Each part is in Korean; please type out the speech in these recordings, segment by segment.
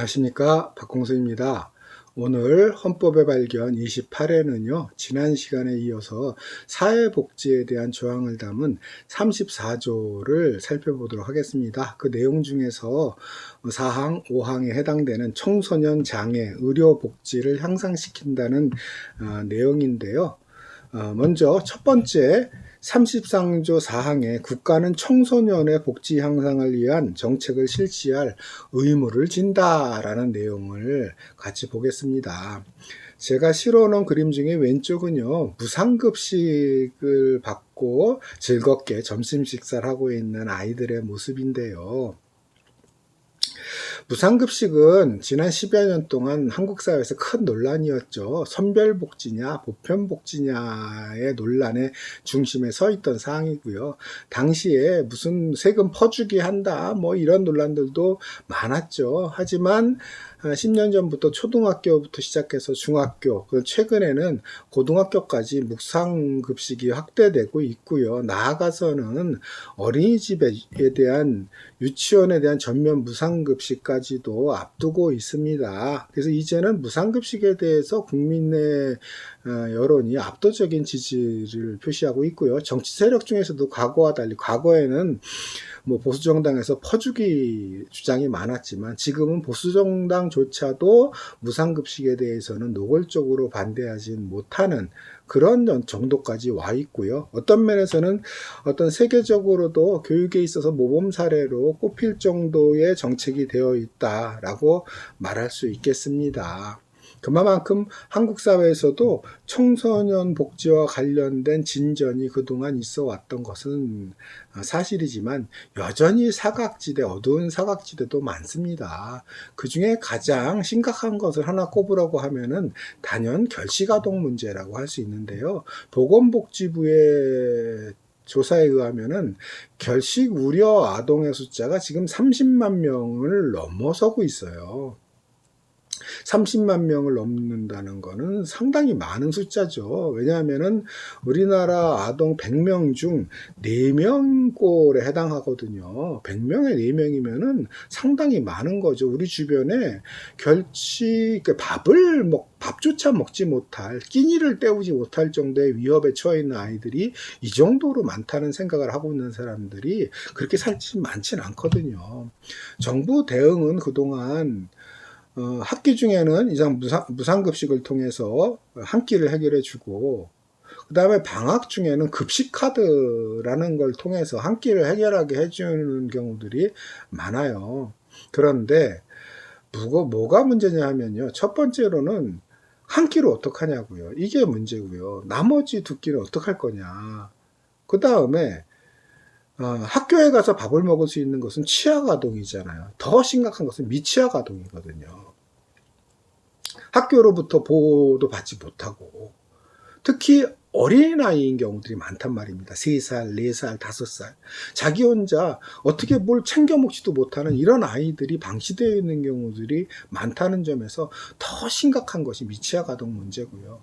안녕하십니까 박공수입니다. 오늘 헌법의 발견 28회는요 지난 시간에 이어서 사회복지에 대한 조항을 담은 34조를 살펴보도록 하겠습니다. 그 내용 중에서 4항, 5항에 해당되는 청소년 장애 의료복지를 향상시킨다는 어, 내용인데요. 어, 먼저 첫 번째 33조 4항에 국가는 청소년의 복지 향상을 위한 정책을 실시할 의무를 진다라는 내용을 같이 보겠습니다. 제가 실어놓은 그림 중에 왼쪽은요, 무상급식을 받고 즐겁게 점심 식사를 하고 있는 아이들의 모습인데요. 무상급식은 지난 10여 년 동안 한국 사회에서 큰 논란이었죠. 선별복지냐, 보편복지냐의 논란의 중심에 서 있던 사항이고요. 당시에 무슨 세금 퍼주기 한다, 뭐 이런 논란들도 많았죠. 하지만 10년 전부터 초등학교부터 시작해서 중학교, 최근에는 고등학교까지 묵상급식이 확대되고 있고요. 나아가서는 어린이집에 대한 유치원에 대한 전면 무상급식까지도 앞두고 있습니다. 그래서 이제는 무상급식에 대해서 국민의 어, 여론이 압도적인 지지를 표시하고 있고요. 정치 세력 중에서도 과거와 달리 과거에는 뭐 보수 정당에서 퍼주기 주장이 많았지만 지금은 보수 정당조차도 무상급식에 대해서는 노골적으로 반대하진 못하는 그런 정도까지 와 있고요. 어떤 면에서는 어떤 세계적으로도 교육에 있어서 모범 사례로 꼽힐 정도의 정책이 되어 있다라고 말할 수 있겠습니다. 그만큼 한국 사회에서도 청소년 복지와 관련된 진전이 그동안 있어 왔던 것은 사실이지만 여전히 사각지대, 어두운 사각지대도 많습니다. 그 중에 가장 심각한 것을 하나 꼽으라고 하면은 단연 결식아동 문제라고 할 수 있는데요. 보건복지부의 조사에 의하면은 결식 우려 아동의 숫자가 지금 30만 명을 넘어서고 있어요. 30만 명을 넘는다는 것은 상당히 많은 숫자죠. 왜냐하면은 우리나라 아동 100명 중 4명꼴에 해당하거든요. 100명에 4명이면은 상당히 많은 거죠. 우리 주변에 결치, 그 밥을 먹, 밥조차 먹지 못할, 끼니를 때우지 못할 정도의 위협에 처해 있는 아이들이 이 정도로 많다는 생각을 하고 있는 사람들이 그렇게 살지 많지는 않거든요. 정부 대응은 그동안 어, 학기 중에는 이상 무상, 무상급식을 통해서 한 끼를 해결해 주고 그 다음에 방학 중에는 급식카드라는 걸 통해서 한 끼를 해결하게 해주는 경우들이 많아요. 그런데 뭐가, 뭐가 문제냐 하면요. 첫 번째로는 한 끼를 어떡하냐고요. 이게 문제고요. 나머지 두 끼는 어떡할 거냐. 그 다음에 어, 학교에 가서 밥을 먹을 수 있는 것은 치아 가동이잖아요. 더 심각한 것은 미치아 가동이거든요. 학교로부터 보호도 받지 못하고 특히 어린아이인 경우들이 많단 말입니다. 3살, 4살, 5살. 자기 혼자 어떻게 뭘 챙겨 먹지도 못하는 이런 아이들이 방치되어 있는 경우들이 많다는 점에서 더 심각한 것이 미치아가동 문제고요.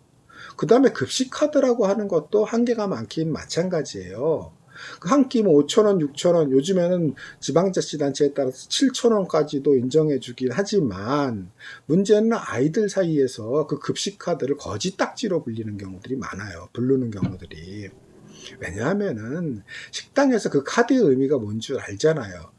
그 다음에 급식카드라고 하는 것도 한계가 많긴 마찬가지예요. 그한끼 뭐 5천원, 6천원, 요즘에는 지방자치단체에 따라서 7천원까지도 인정해 주긴 하지만 문제는 아이들 사이에서 그 급식 카드를 거지 딱지로 불리는 경우들이 많아요. 부르는 경우들이. 왜냐하면은 식당에서 그 카드의 의미가 뭔 줄 알잖아요.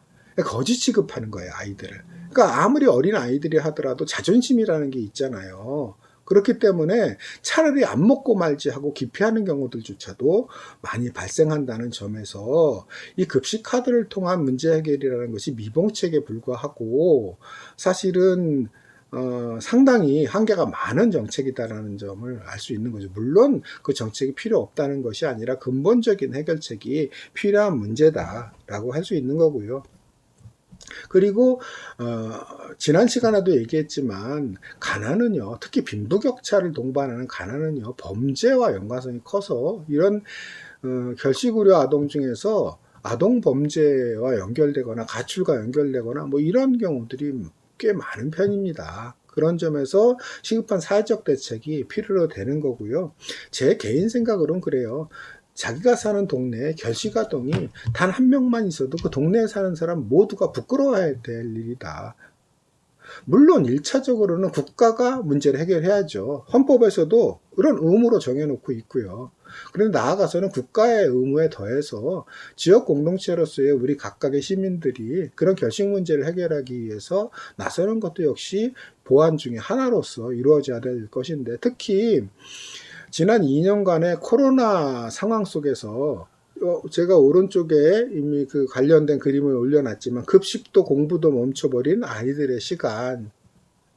거지 취급하는 거예요, 아이들을. 그러니까 아무리 어린 아이들이 하더라도 자존심이라는 게 있잖아요. 그렇기 때문에 차라리 안 먹고 말지 하고 기피하는 경우들조차도 많이 발생한다는 점에서 이 급식 카드를 통한 문제 해결이라는 것이 미봉책에 불과하고 사실은 어, 상당히 한계가 많은 정책이다라는 점을 알 수 있는 거죠. 물론 그 정책이 필요 없다는 것이 아니라 근본적인 해결책이 필요한 문제다라고 할 수 있는 거고요. 그리고 어, 지난 시간에도 얘기했지만 가난은요 특히 빈부격차를 동반하는 가난은요 범죄와 연관성이 커서 이런 어, 결식우려 아동 중에서 아동 범죄와 연결되거나 가출과 연결되거나 뭐 이런 경우들이 꽤 많은 편입니다. 그런 점에서 시급한 사회적 대책이 필요로 되는 거고요. 제 개인 생각으로는 그래요. 자기가 사는 동네에 결식아동이 단 한 명만 있어도 그 동네에 사는 사람 모두가 부끄러워야 될 일이다. 물론 1차적으로는 국가가 문제를 해결해야죠. 헌법에서도 그런 의무로 정해놓고 있고요. 그런데 나아가서는 국가의 의무에 더해서 지역 공동체로서의 우리 각각의 시민들이 그런 결식 문제를 해결하기 위해서 나서는 것도 역시 보안 중의 하나로서 이루어져야 될 것인데 특히 지난 2년간의 코로나 상황 속에서 어, 제가 오른쪽에 이미 그 관련된 그림을 올려놨지만 급식도 공부도 멈춰버린 아이들의 시간.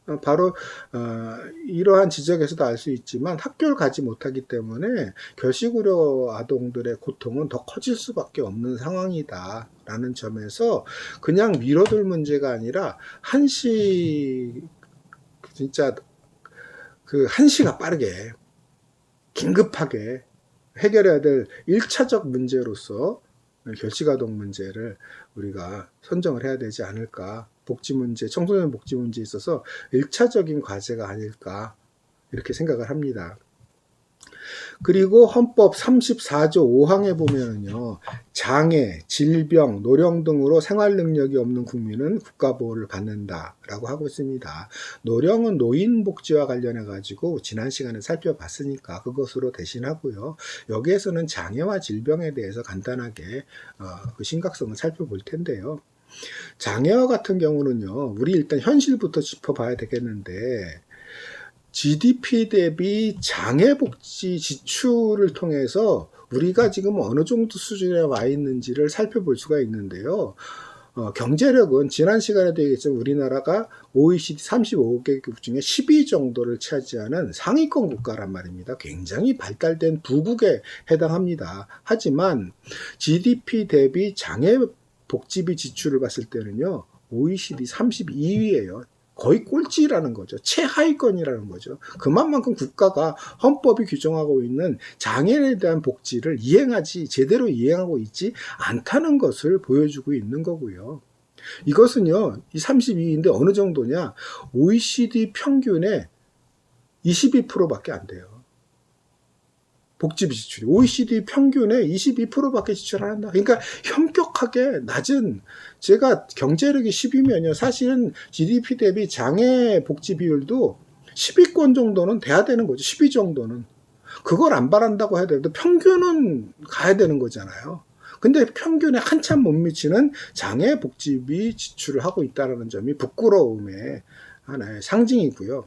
어, 바로 어, 이러한 지적에서도 알 수 있지만 학교를 가지 못하기 때문에 결식 우려 아동들의 고통은 더 커질 수밖에 없는 상황이다 라는 점에서 그냥 미뤄둘 문제가 아니라 한시 진짜 그 한시가 빠르게 긴급하게 해결해야 될 1차적 문제로서 결식아동 문제를 우리가 선정을 해야 되지 않을까. 복지 문제, 청소년 복지 문제에 있어서 1차적인 과제가 아닐까. 이렇게 생각을 합니다. 그리고 헌법 34조 5항에 보면은요, 장애, 질병, 노령 등으로 생활 능력이 없는 국민은 국가 보호를 받는다라고 하고 있습니다. 노령은 노인 복지와 관련해 가지고 지난 시간에 살펴봤으니까 그것으로 대신하고요. 여기에서는 장애와 질병에 대해서 간단하게 어, 그 심각성을 살펴볼 텐데요. 장애와 같은 경우는요, 우리 일단 현실부터 짚어봐야 되겠는데, GDP 대비 장애복지 지출을 통해서 우리가 지금 어느 정도 수준에 와 있는지를 살펴볼 수가 있는데요. 어, 경제력은 지난 시간에도 얘기했지만 우리나라가 OECD 35개국 중에 10위 정도를 차지하는 상위권 국가란 말입니다. 굉장히 발달된 부국에 해당합니다. 하지만 GDP 대비 장애 복지비 지출을 봤을 때는요. OECD 32위예요. 거의 꼴찌라는 거죠. 최하위권이라는 거죠. 그만큼 국가가 헌법이 규정하고 있는 장애인에 대한 복지를 이행하지 제대로 이행하고 있지 않다는 것을 보여주고 있는 거고요. 이것은요, 이 32인데 어느 정도냐? OECD 평균의 22%밖에 안 돼요. 복지비 지출이 OECD 평균의 22%밖에 지출 안 한다. 그러니까 현격 하게 낮은 제가 경제력이 10이면요. 사실은 GDP 대비 장애 복지 비율도 10위권 정도는 돼야 되는 거죠. 10위 정도는. 그걸 안 바란다고 해야 되는데 평균은 가야 되는 거잖아요. 근데 평균에 한참 못 미치는 장애 복지비 지출을 하고 있다는 점이 부끄러움의 하나의 상징이고요.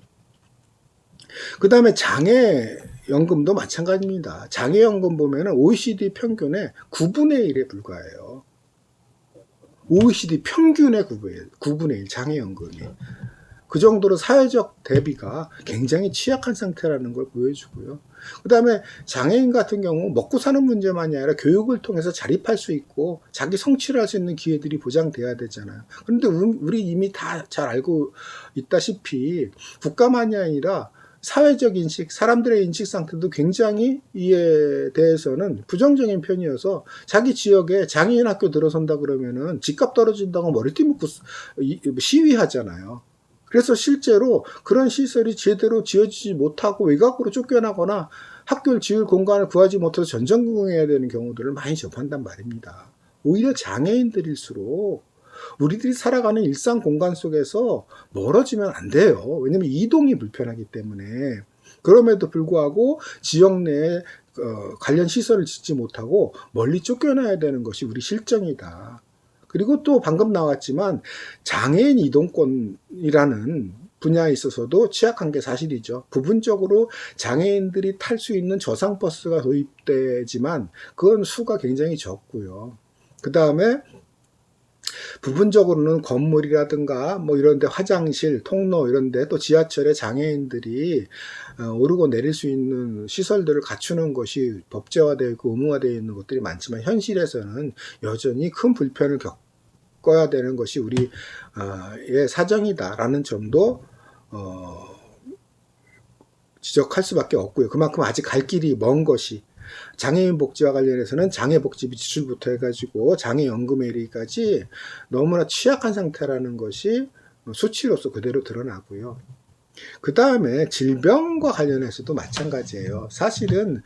그 다음에 장애연금도 마찬가지입니다. 장애연금 보면은 OECD 평균의 9분의 1에 불과해요. OECD 평균의 9분의 1, 장애연금이. 그 정도로 사회적 대비가 굉장히 취약한 상태라는 걸 보여주고요. 그 다음에 장애인 같은 경우 먹고 사는 문제만이 아니라 교육을 통해서 자립할 수 있고 자기 성취를 할 수 있는 기회들이 보장돼야 되잖아요. 그런데 우리 이미 다 잘 알고 있다시피 국가만이 아니라 사회적 인식, 사람들의 인식 상태도 굉장히 이에 대해서는 부정적인 편이어서 자기 지역에 장애인 학교 들어선다 그러면은 집값 떨어진다고 머리띠 묶고 시위하잖아요. 그래서 실제로 그런 시설이 제대로 지어지지 못하고 외곽으로 쫓겨나거나 학교를 지을 공간을 구하지 못해서 전전긍긍해야 되는 경우들을 많이 접한단 말입니다. 오히려 장애인들일수록 우리들이 살아가는 일상 공간 속에서 멀어지면 안 돼요. 왜냐면 이동이 불편하기 때문에. 그럼에도 불구하고 지역 내에 어, 관련 시설을 짓지 못하고 멀리 쫓겨나야 되는 것이 우리 실정이다. 그리고 또 방금 나왔지만 장애인 이동권이라는 분야에 있어서도 취약한 게 사실이죠. 부분적으로 장애인들이 탈 수 있는 저상버스가 도입되지만 그건 수가 굉장히 적고요. 그 다음에 부분적으로는 건물이라든가 뭐 이런데 화장실, 통로 이런데 또 지하철에 장애인들이 어, 오르고 내릴 수 있는 시설들을 갖추는 것이 법제화되어 있고 의무화되어 있는 것들이 많지만 현실에서는 여전히 큰 불편을 겪어야 되는 것이 우리의 사정이다라는 점도 어, 지적할 수밖에 없고요. 그만큼 아직 갈 길이 먼 것이 장애인 복지와 관련해서는 장애 복지비 지출부터 해가지고 장애 연금에 이르기까지 너무나 취약한 상태라는 것이 수치로서 그대로 드러나고요. 그 다음에 질병과 관련해서도 마찬가지예요. 사실은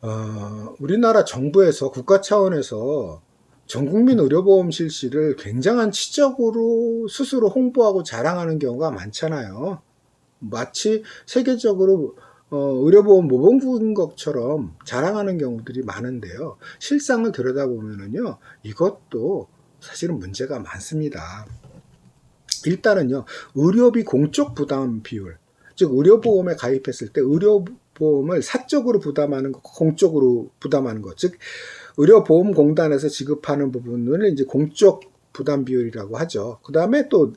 어, 우리나라 정부에서 국가 차원에서 전국민 의료보험 실시를 굉장한 치적으로 스스로 홍보하고 자랑하는 경우가 많잖아요. 마치 세계적으로 어, 의료보험 모범국인 것처럼 자랑하는 경우들이 많은데요. 실상을 들여다보면은요, 이것도 사실은 문제가 많습니다. 일단은요, 의료비 공적 부담 비율, 즉 의료보험에 가입했을 때 의료보험을 사적으로 부담하는 것, 공적으로 부담하는 것, 즉 의료보험공단에서 지급하는 부분을 이제 공적 부담 비율이라고 하죠. 그 다음에 또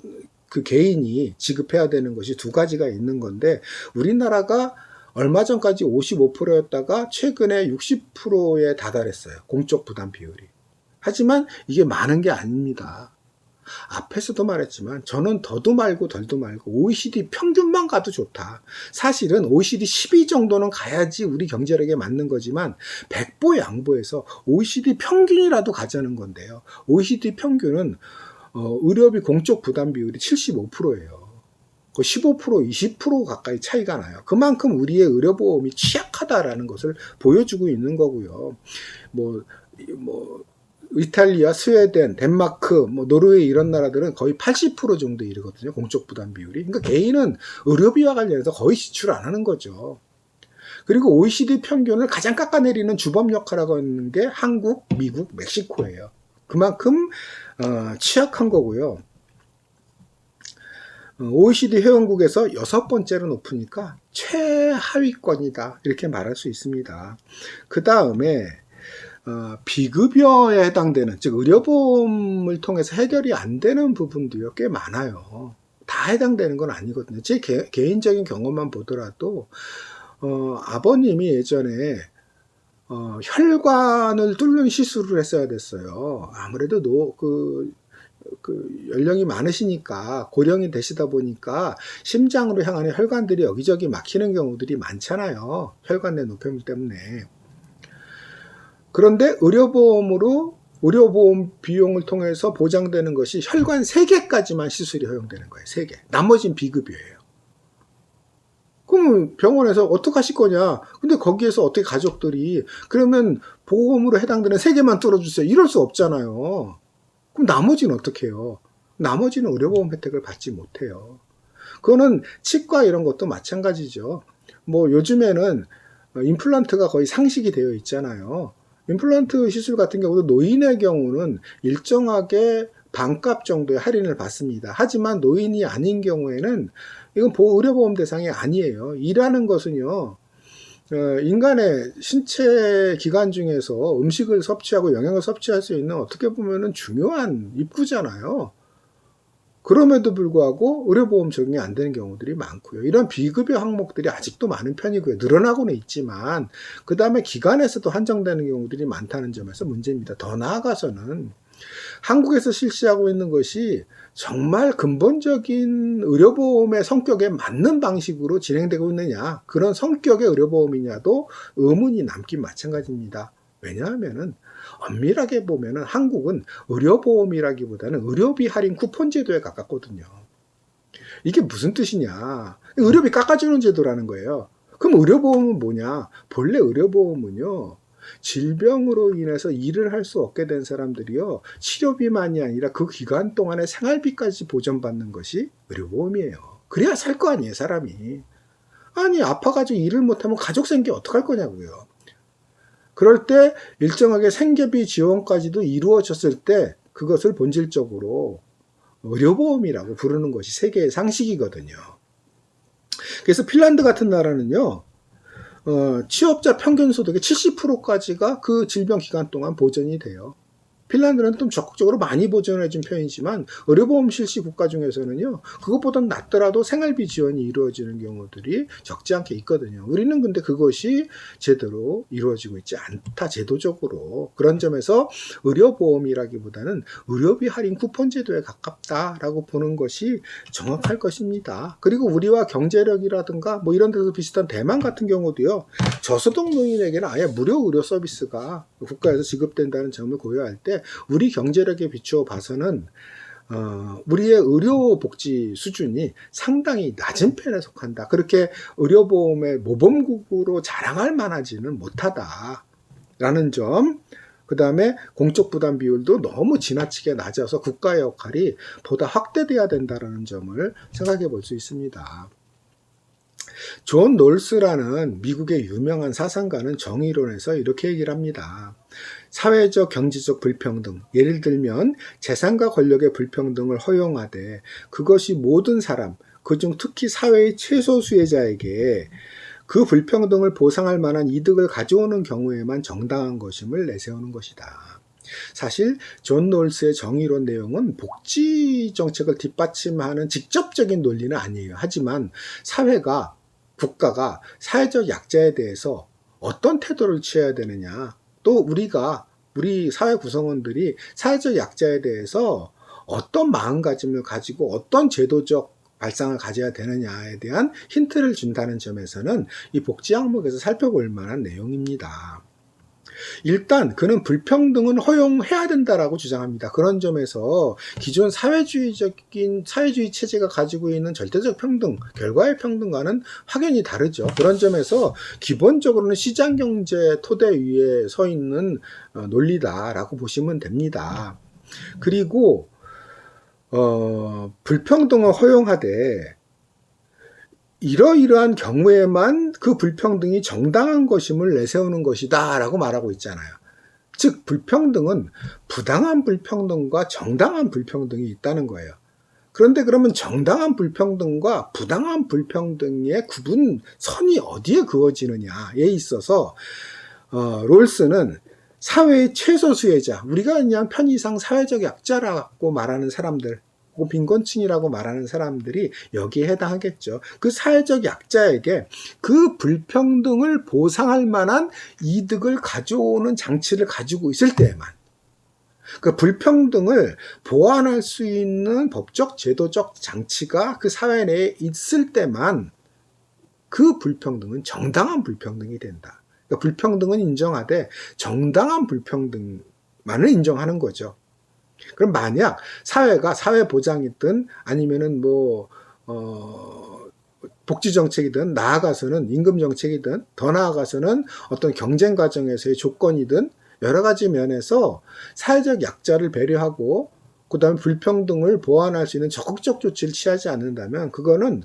그 개인이 지급해야 되는 것이 두 가지가 있는 건데 우리나라가 얼마 전까지 55%였다가 최근에 60%에 다달했어요. 공적 부담 비율이. 하지만 이게 많은 게 아닙니다. 앞에서도 말했지만 저는 더도 말고 덜도 말고 OECD 평균만 가도 좋다. 사실은 OECD 12 정도는 가야지 우리 경제력에 맞는 거지만 백보 양보해서 OECD 평균이라도 가자는 건데요. OECD 평균은 어, 의료비 공적 부담 비율이 75%예요. 그 15%, 20% 가까이 차이가 나요. 그만큼 우리의 의료보험이 취약하다라는 것을 보여주고 있는 거고요. 뭐, 이- 뭐, 이탈리아, 스웨덴, 덴마크, 뭐 노르웨이 이런 나라들은 거의 80% 정도 이르거든요. 공적 부담 비율이. 그러니까 개인은 의료비와 관련해서 거의 지출 안 하는 거죠. 그리고 OECD 평균을 가장 깎아내리는 주범 역할하고 있는 게 한국, 미국, 멕시코예요. 그만큼 어, 취약한 거고요. 어, OECD 회원국에서 여섯 번째로 높으니까 최하위권이다 이렇게 말할 수 있습니다. 그 다음에 어, 비급여에 해당되는 즉 의료보험을 통해서 해결이 안 되는 부분도요 꽤 많아요. 다 해당되는 건 아니거든요. 제 개, 개인적인 경험만 보더라도 어, 아버님이 예전에 어, 혈관을 뚫는 시술을 했어야 됐어요. 아무래도 노, 그, 그 연령이 많으시니까 고령이 되시다 보니까 심장으로 향하는 혈관들이 여기저기 막히는 경우들이 많잖아요. 혈관 내 노폐물 때문에. 그런데 의료보험으로 의료보험 비용을 통해서 보장되는 것이 혈관 3개까지만 시술이 허용되는 거예요. 3개. 나머지는 비급여예요. 그럼 병원에서 어떻게 하실 거냐? 근데 거기에서 어떻게 가족들이 그러면 보험으로 해당되는 3개만 뚫어주세요. 이럴 수 없잖아요. 그럼 나머지는 어떻게 해요? 나머지는 의료보험 혜택을 받지 못해요. 그거는 치과 이런 것도 마찬가지죠. 뭐 요즘에는 임플란트가 거의 상식이 되어 있잖아요. 임플란트 시술 같은 경우도 노인의 경우는 일정하게 반값 정도의 할인을 받습니다. 하지만 노인이 아닌 경우에는 이건 보- 의료보험 대상이 아니에요. 일하는 것은요, 어, 인간의 신체 기관 중에서 음식을 섭취하고 영양을 섭취할 수 있는 어떻게 보면은 중요한 입구잖아요. 그럼에도 불구하고 의료보험 적용이 안 되는 경우들이 많고요. 이런 비급여 항목들이 아직도 많은 편이고요. 늘어나고는 있지만 그 다음에 기관에서도 한정되는 경우들이 많다는 점에서 문제입니다. 더 나아가서는 한국에서 실시하고 있는 것이 정말 근본적인 의료보험의 성격에 맞는 방식으로 진행되고 있느냐 그런 성격의 의료보험이냐도 의문이 남긴 마찬가지입니다. 왜냐하면은 엄밀하게 보면은 한국은 의료보험이라기보다는 의료비 할인 쿠폰 제도에 가깝거든요. 이게 무슨 뜻이냐? 의료비 깎아주는 제도라는 거예요. 그럼 의료보험은 뭐냐? 본래 의료보험은요, 질병으로 인해서 일을 할 수 없게 된 사람들이요, 치료비만이 아니라 그 기간 동안의 생활비까지 보전받는 것이 의료보험이에요. 그래야 살 거 아니에요, 사람이. 아니, 아파가지고 일을 못하면 가족 생계 어떡할 거냐고요. 그럴 때 일정하게 생계비 지원까지도 이루어졌을 때 그것을 본질적으로 의료보험이라고 부르는 것이 세계의 상식이거든요. 그래서 핀란드 같은 나라는요, 어, 취업자 평균 소득의 70%까지가 그 질병 기간 동안 보전이 돼요. 핀란드는 좀 적극적으로 많이 보전해준 편이지만 의료보험 실시 국가 중에서는요 그것보다 낮더라도 생활비 지원이 이루어지는 경우들이 적지 않게 있거든요. 우리는 근데 그것이 제대로 이루어지고 있지 않다 제도적으로 그런 점에서 의료보험이라기보다는 의료비 할인 쿠폰 제도에 가깝다라고 보는 것이 정확할 것입니다. 그리고 우리와 경제력이라든가 뭐 이런 데서 비슷한 대만 같은 경우도요 저소득 노인에게는 아예 무료 의료 서비스가 국가에서 지급된다는 점을 고려할 때 우리 경제력에 비추어 봐서는 어, 우리의 의료 복지 수준이 상당히 낮은 편에 속한다. 그렇게 의료보험의 모범국으로 자랑할 만하지는 못하다라는 점. 그 다음에 공적 부담 비율도 너무 지나치게 낮아서 국가의 역할이 보다 확대돼야 된다는 점을 생각해 볼 수 있습니다. 존 놀스라는 미국의 유명한 사상가는 정의론에서 이렇게 얘기를 합니다. 사회적 경제적 불평등, 예를 들면 재산과 권력의 불평등을 허용하되 그것이 모든 사람, 그중 특히 사회의 최소 수혜자에게 그 불평등을 보상할 만한 이득을 가져오는 경우에만 정당한 것임을 내세우는 것이다. 사실 존 놀스의 정의론 내용은 복지 정책을 뒷받침하는 직접적인 논리는 아니에요. 하지만 사회가 국가가 사회적 약자에 대해서 어떤 태도를 취해야 되느냐, 또 우리가 우리 사회 구성원들이 사회적 약자에 대해서 어떤 마음가짐을 가지고 어떤 제도적 발상을 가져야 되느냐에 대한 힌트를 준다는 점에서는 이 복지 항목에서 살펴볼 만한 내용입니다. 일단 그는 불평등은 허용해야 된다라고 주장합니다. 그런 점에서 기존 사회주의적인 사회주의 체제가 가지고 있는 절대적 평등, 결과의 평등과는 확연히 다르죠. 그런 점에서 기본적으로는 시장 경제 토대 위에 서 있는 어, 논리다라고 보시면 됩니다. 그리고 어, 불평등을 허용하되 이러이러한 경우에만 그 불평등이 정당한 것임을 내세우는 것이다 라고 말하고 있잖아요. 즉, 불평등은 부당한 불평등과 정당한 불평등이 있다는 거예요. 그런데 그러면 정당한 불평등과 부당한 불평등의 구분 선이 어디에 그어지느냐에 있어서 어, 롤스는 사회의 최소 수혜자, 우리가 그냥 편의상 사회적 약자라고 말하는 사람들, 빈곤층이라고 말하는 사람들이 여기에 해당하겠죠. 그 사회적 약자에게 그 불평등을 보상할 만한 이득을 가져오는 장치를 가지고 있을 때에만 그 불평등을 보완할 수 있는 법적 제도적 장치가 그 사회 내에 있을 때만 그 불평등은 정당한 불평등이 된다. 그러니까 불평등은 인정하되 정당한 불평등만을 인정하는 거죠. 그럼 만약 사회가 사회 보장이든 아니면은 뭐, 어, 복지 정책이든 나아가서는 임금 정책이든 더 나아가서는 어떤 경쟁 과정에서의 조건이든 여러 가지 면에서 사회적 약자를 배려하고 그다음에 불평등을 보완할 수 있는 적극적 조치를 취하지 않는다면 그거는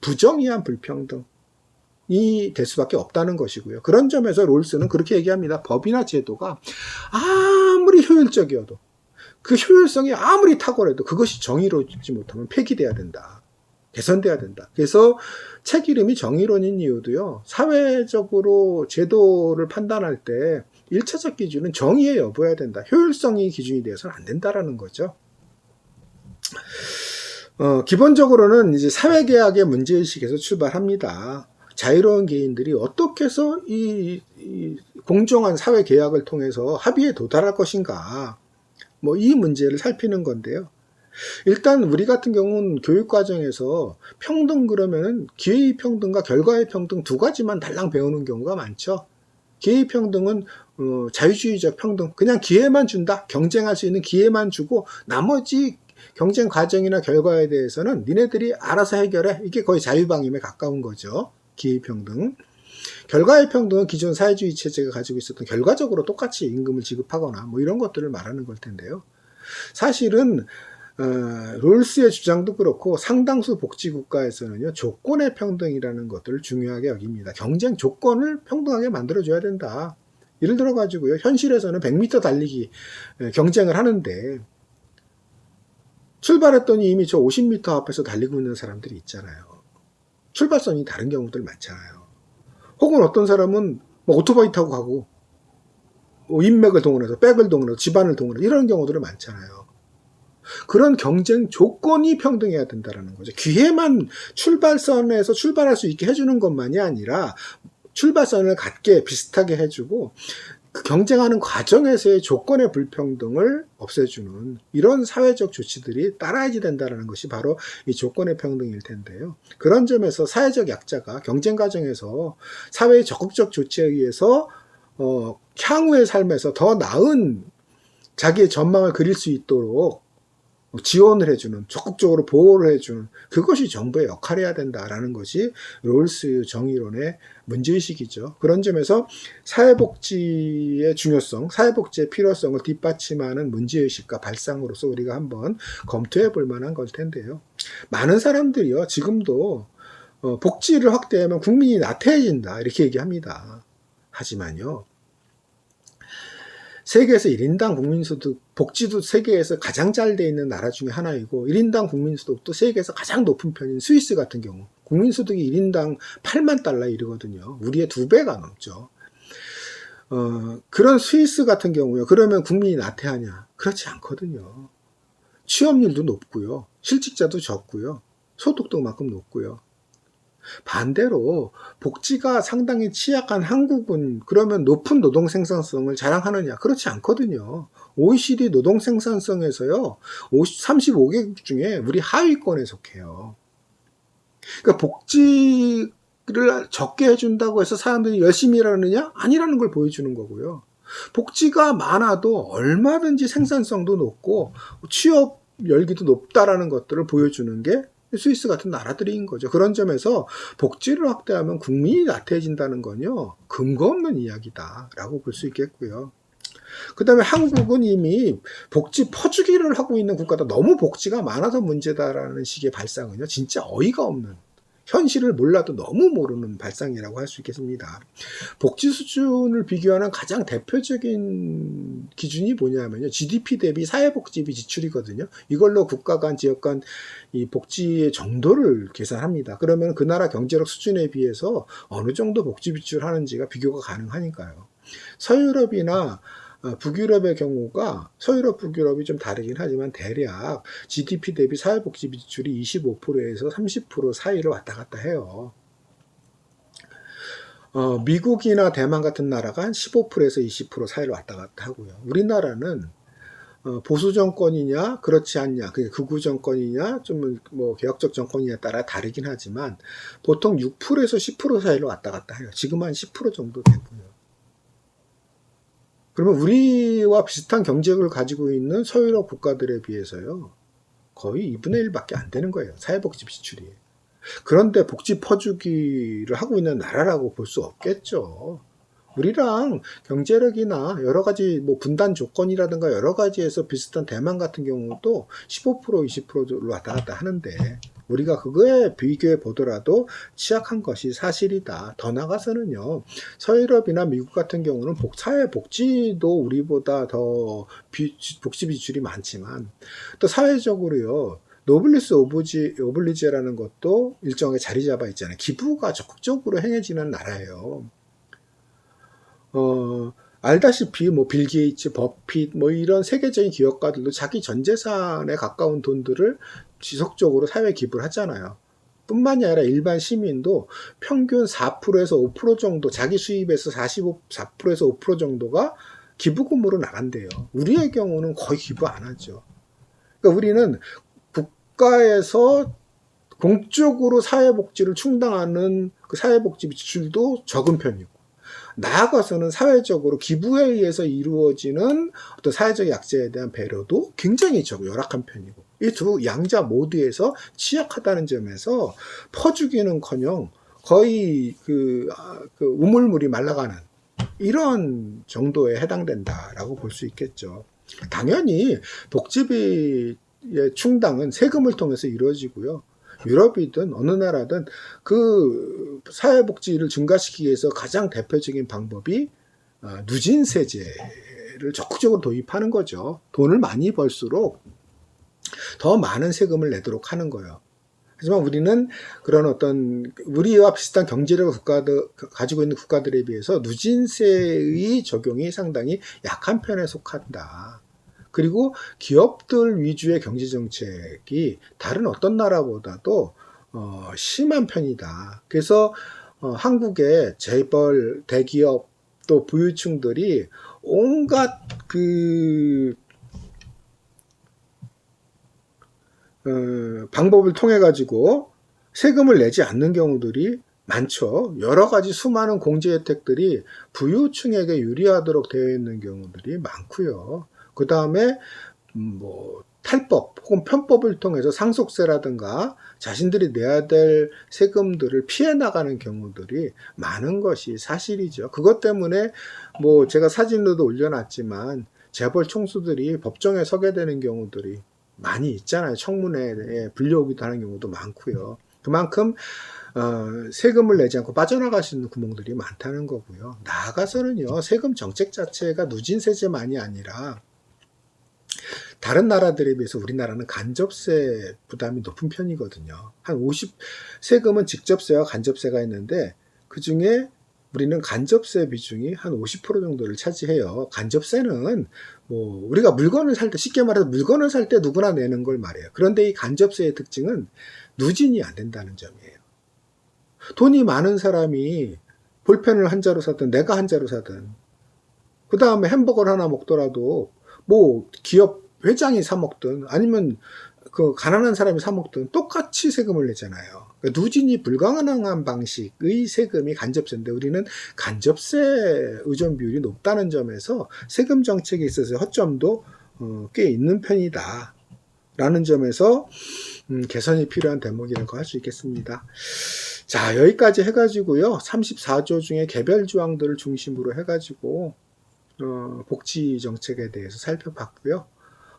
부정의한 불평등. 이 될 수밖에 없다는 것이고요. 그런 점에서 롤스는 그렇게 얘기합니다. 법이나 제도가 아무리 효율적이어도 그 효율성이 아무리 탁월해도 그것이 정의로지 못하면 폐기돼야 된다. 개선돼야 된다. 그래서 책 이름이 정의론인 이유도요. 사회적으로 제도를 판단할 때 1차적 기준은 정의의 여부여야 된다. 효율성이 기준이 되어서는 안 된다라는 거죠. 어, 기본적으로는 이제 사회계약의 문제의식에서 출발합니다. 자유로운 개인들이 어떻게 해서 이, 이 공정한 사회계약을 통해서 합의에 도달할 것인가. 뭐 이 문제를 살피는 건데요. 일단 우리 같은 경우는 교육 과정에서 평등 그러면은 기회의 평등과 결과의 평등 두 가지만 달랑 배우는 경우가 많죠. 기회의 평등은 어, 자유주의적 평등, 그냥 기회만 준다, 경쟁할 수 있는 기회만 주고 나머지 경쟁 과정이나 결과에 대해서는 니네들이 알아서 해결해. 이게 거의 자유방임에 가까운 거죠. 기회 평등. 결과의 평등은 기존 사회주의 체제가 가지고 있었던 결과적으로 똑같이 임금을 지급하거나 뭐 이런 것들을 말하는 걸 텐데요. 사실은 어, 롤스의 주장도 그렇고 상당수 복지 국가에서는요 조건의 평등이라는 것들을 중요하게 여깁니다. 경쟁 조건을 평등하게 만들어줘야 된다. 예를 들어 가지고요 현실에서는 100m 달리기 에, 경쟁을 하는데 출발했더니 이미 저 50m 앞에서 달리고 있는 사람들이 있잖아요. 출발선이 다른 경우들 많잖아요. 혹은 어떤 사람은 뭐 오토바이 타고 가고 뭐 인맥을 동원해서 백을 동원해서 집안을 동원해서 이런 경우들이 많잖아요. 그런 경쟁 조건이 평등해야 된다는 거죠. 기회만 출발선에서 출발할 수 있게 해주는 것만이 아니라 출발선을 같게 비슷하게 해주고 그 경쟁하는 과정에서의 조건의 불평등을 없애주는 이런 사회적 조치들이 따라야지 된다는 것이 바로 이 조건의 평등일 텐데요. 그런 점에서 사회적 약자가 경쟁 과정에서 사회의 적극적 조치에 의해서 어, 향후의 삶에서 더 나은 자기의 전망을 그릴 수 있도록 지원을 해주는 적극적으로 보호를 해주는 그것이 정부의 역할이어야 된다라는 것이 롤스 정의론의 문제의식이죠. 그런 점에서 사회복지의 중요성, 사회복지의 필요성을 뒷받침하는 문제의식과 발상으로서 우리가 한번 검토해 볼 만한 걸 텐데요. 많은 사람들이요, 지금도 어, 복지를 확대하면 국민이 나태해진다 이렇게 얘기합니다. 하지만요. 세계에서 1인당 국민소득, 복지도 세계에서 가장 잘 돼 있는 나라 중에 하나이고, 1인당 국민소득도 세계에서 가장 높은 편인 스위스 같은 경우, 국민소득이 1인당 8만 달러에 이르거든요. 우리의 두 배가 넘죠. 어, 그런 스위스 같은 경우요. 그러면 국민이 나태하냐? 그렇지 않거든요. 취업률도 높고요. 실직자도 적고요. 소득도 만큼 높고요. 반대로 복지가 상당히 취약한 한국은 그러면 높은 노동 생산성을 자랑하느냐? 그렇지 않거든요. OECD 노동 생산성에서요, 35개국 중에 우리 하위권에 속해요. 그러니까 복지를 적게 해준다고 해서 사람들이 열심히 일하느냐? 아니라는 걸 보여주는 거고요. 복지가 많아도 얼마든지 생산성도 높고 취업 열기도 높다라는 것들을 보여주는 게 스위스 같은 나라들인 거죠. 그런 점에서 복지를 확대하면 국민이 나태해진다는 건요, 근거 없는 이야기다라고 볼 수 있겠고요. 그 다음에 한국은 이미 복지 퍼주기를 하고 있는 국가다. 너무 복지가 많아서 문제다라는 식의 발상은요, 진짜 어이가 없는, 현실을 몰라도 너무 모르는 발상이라고 할 수 있겠습니다. 복지 수준을 비교하는 가장 대표적인 기준이 뭐냐면요. GDP 대비 사회복지비 지출이거든요. 이걸로 국가 간, 지역 간 이 복지의 정도를 계산합니다. 그러면 그 나라 경제력 수준에 비해서 어느 정도 복지 지출하는지가 비교가 가능하니까요. 서유럽이나 어, 북유럽의 경우가 서유럽, 북유럽이 좀 다르긴 하지만 대략 GDP 대비 사회복지비 지출이 25%에서 30% 사이를 왔다 갔다 해요. 어, 미국이나 대만 같은 나라가 한 15%에서 20% 사이를 왔다 갔다 하고요. 우리나라는 어, 보수 정권이냐 그렇지 않냐 그 극우 정권이냐 좀 뭐 개혁적 정권이냐에 따라 다르긴 하지만 보통 6%에서 10% 사이를 왔다 갔다 해요. 지금 한 10% 정도 되고요. 그러면 우리와 비슷한 경제력을 가지고 있는 서유럽 국가들에 비해서요, 거의 2분의 1밖에 안 되는 거예요. 사회복지 지출이. 그런데 복지 퍼주기를 하고 있는 나라라고 볼 수 없겠죠. 우리랑 경제력이나 여러 가지 뭐 분단 조건이라든가 여러 가지에서 비슷한 대만 같은 경우도 15% 20%로 왔다 갔다 하는데 우리가 그거에 비교해 보더라도 취약한 것이 사실이다. 더 나가서는요, 서유럽이나 미국 같은 경우는 복, 사회 복지도 우리보다 더 비, 복지 비출이 많지만, 또 사회적으로요, 노블리스 오브지, 오블리제라는 것도 일정하게 자리 잡아 있잖아요. 기부가 적극적으로 행해지는 나라예요. 어, 알다시피 뭐 빌 게이츠, 버핏 뭐 이런 세계적인 기업가들도 자기 전 재산에 가까운 돈들을 지속적으로 사회 기부를 하잖아요. 뿐만이 아니라 일반 시민도 평균 4%에서 5% 정도 자기 수입에서 45, 4%에서 5% 정도가 기부금으로 나간대요. 우리의 경우는 거의 기부 안 하죠. 그러니까 우리는 국가에서 공적으로 사회복지를 충당하는 그 사회복지 지출도 적은 편이고 나아가서는 사회적으로 기부에 의해서 이루어지는 어떤 사회적 약자에 대한 배려도 굉장히 적고 열악한 편이고 이 두 양자 모두에서 취약하다는 점에서 퍼주기는커녕 거의 그, 아, 그 우물물이 말라가는 이런 정도에 해당된다라고 볼 수 있겠죠. 당연히 복지비의 충당은 세금을 통해서 이루어지고요. 유럽이든 어느 나라든 그 사회복지를 증가시키기 위해서 가장 대표적인 방법이 어, 누진 세제를 적극적으로 도입하는 거죠. 돈을 많이 벌수록 더 많은 세금을 내도록 하는 거예요. 하지만 우리는 그런 어떤 우리와 비슷한 경제력을 국가들 가지고 있는 국가들에 비해서 누진세의 적용이 상당히 약한 편에 속한다. 그리고 기업들 위주의 경제 정책이 다른 어떤 나라보다도 어, 심한 편이다. 그래서 어, 한국의 재벌, 대기업 또 부유층들이 온갖 그 어, 방법을 통해 가지고 세금을 내지 않는 경우들이 많죠. 여러 가지 수많은 공제 혜택들이 부유층에게 유리하도록 되어 있는 경우들이 많고요. 그 다음에 뭐 탈법 혹은 편법을 통해서 상속세라든가 자신들이 내야 될 세금들을 피해 나가는 경우들이 많은 것이 사실이죠. 그것 때문에 뭐 제가 사진으로도 올려놨지만 재벌 총수들이 법정에 서게 되는 경우들이 많이 있잖아요. 청문회에 불려오기도 하는 경우도 많고요. 그만큼 어, 세금을 내지 않고 빠져나갈 수 있는 구멍들이 많다는 거고요. 나아가서는요, 세금 정책 자체가 누진세제만이 아니라 다른 나라들에 비해서 우리나라는 간접세 부담이 높은 편이거든요. 한 50, 세금은 직접세와 간접세가 있는데 그 중에 우리는 간접세 비중이 한 50% 정도를 차지해요. 간접세는 뭐 우리가 물건을 살 때 쉽게 말해서 물건을 살 때 누구나 내는 걸 말해요. 그런데 이 간접세의 특징은 누진이 안 된다는 점이에요. 돈이 많은 사람이 볼펜을 한 자루 사든 내가 한 자루 사든 그 다음에 햄버거를 하나 먹더라도 뭐 기업 회장이 사 먹든 아니면 그 가난한 사람이 사 먹든 똑같이 세금을 내잖아요. 그러니까 누진이 불가능한 방식의 세금이 간접세인데 우리는 간접세 의존 비율이 높다는 점에서 세금 정책에 있어서 허점도 어, 꽤 있는 편이다. 라는 점에서 음, 개선이 필요한 대목이라고 할 수 있겠습니다. 자, 여기까지 해가지고요. 34조 중에 개별 조항들을 중심으로 해가지고, 어, 복지 정책에 대해서 살펴봤고요.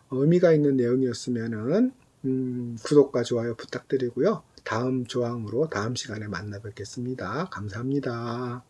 어, 의미가 있는 내용이었으면은, 음, 구독과 좋아요 부탁드리고요. 다음 조항으로 다음 시간에 만나 뵙겠습니다. 감사합니다.